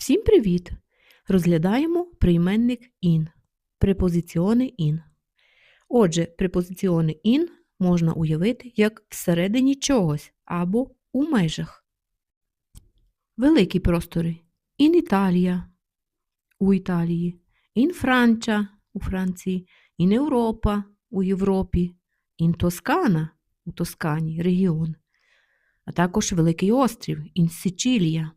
Всім привіт! Розглядаємо прийменник in. Препозиціони in. Отже, препозиціони in можна уявити як всередині чогось або у межах. Великі простори. In Італія у Італії, in Франча у Франції, in Європа у Європі, in Тоскана у Тоскані регіон, а також Великий острів in Сичилія.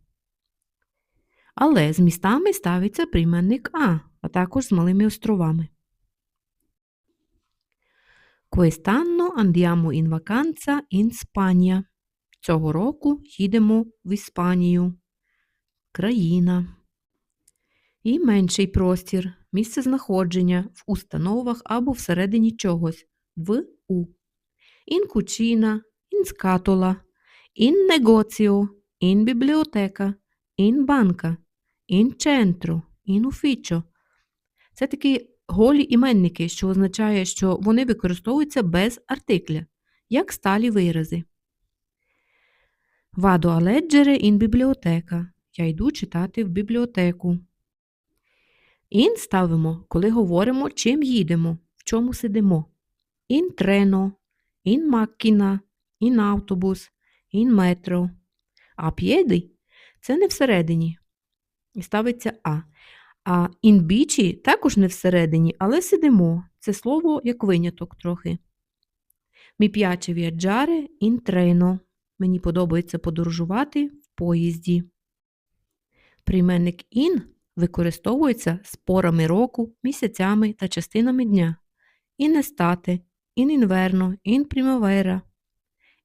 Але з містами ставиться прийменник А, а також з малими островами. Quest'anno andiamo in vacanza in Spagna. Цього року їдемо в Іспанію. Країна. І менший простір. Місце знаходження в установах або всередині чогось. В У. In cucina, in scatola, in negozio, in biblioteca, in banca, in centro, in ufficio. Це такі голі іменники, що означає, що вони використовуються без артикля, як сталі вирази. A leggere in biblioteca. Я йду читати в бібліотеку. In ставимо, коли говоримо, чим їдемо, в чому сидимо. In treno, in macchina, in autobus, in metro. А piedi – це не всередині. І ставиться А. А bici також не всередині, але сидимо. Це слово як виняток трохи. Mi piace viaggiare in treno. Мені подобається подорожувати в поїзді. Прийменник in використовується з порами року, місяцями та частинами дня. In estate, in inverno, in primavera,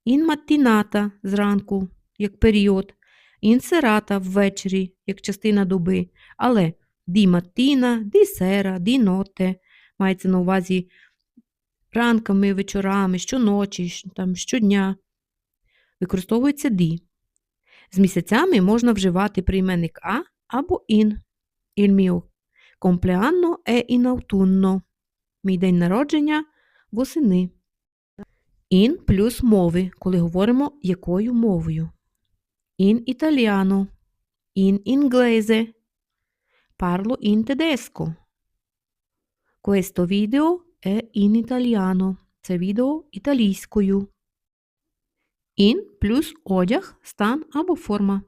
in mattinata зранку, як період, serata ввечері, як частина доби, але di mattina, di sera, di notte мається на увазі ранками, вечорами, щоночі, там, щодня. Використовується di. З місяцями можна вживати прийменник а або. Il mio compleanno è in. Мій день народження восени. In плюс мови, коли говоримо якою мовою. In italiano. In inglese. Parlo in tedesco. Questo video è in italiano. Це відео італійською. In плюс одяг, стан або форма.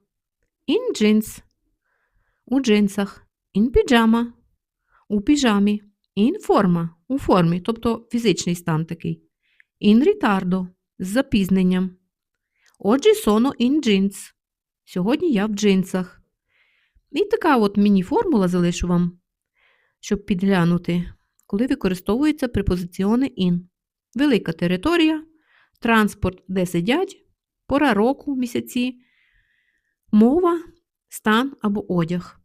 In jeans. У джинсах. In pyjama. У піжамі. In форма. У формі, тобто фізичний стан такий. In ritardo. З запізненням. Отже, sono in jeans. Сьогодні я в джинсах. І така от міні-формула залишу вам, щоб підглянути, коли використовуються препозиціони in. Велика територія, транспорт, де сидять, пора року, місяці, мова, стан або одяг.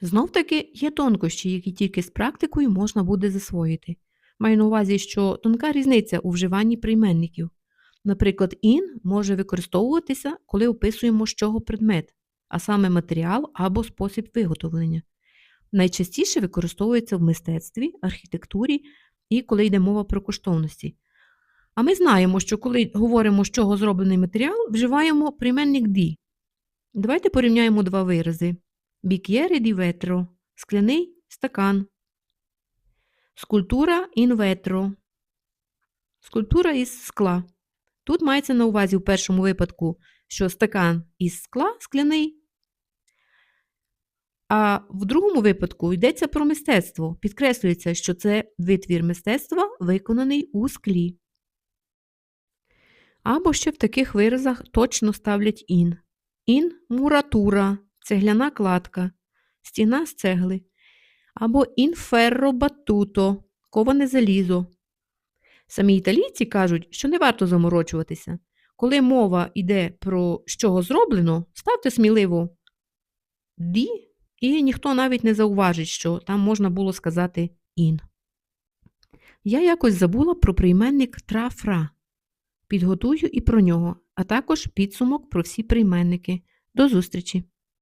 Знов таки є тонкощі, які тільки з практикою можна буде засвоїти. Маю на увазі, що тонка різниця у вживанні прийменників. Наприклад, in може використовуватися, коли описуємо з чого предмет, а саме матеріал або спосіб виготовлення. Найчастіше використовується в мистецтві, архітектурі і коли йде мова про коштовності. А ми знаємо, що коли говоримо, з чого зроблений матеріал, вживаємо прийменник «ді». Давайте порівняємо два вирази. Бік'єре ді ветро – скляний стакан. Скульптура in vetro – скульптура із скла. Тут мається на увазі в першому випадку, що стакан із скла скляний, а в другому випадку йдеться про мистецтво. Підкреслюється, що це витвір мистецтва, виконаний у склі. Або ще в таких виразах точно ставлять ін. Ін муратура цегляна кладка, стіна з цегли. Або ін ферро батуто коване залізо. Самі італійці кажуть, що не варто заморочуватися. Коли мова йде про чого зроблено, ставте сміливо ді, і ніхто навіть не зауважить, що там можна було сказати ін. Я якось забула про прийменник трафра. Підготую і про нього, а також підсумок про всі прийменники. До зустрічі!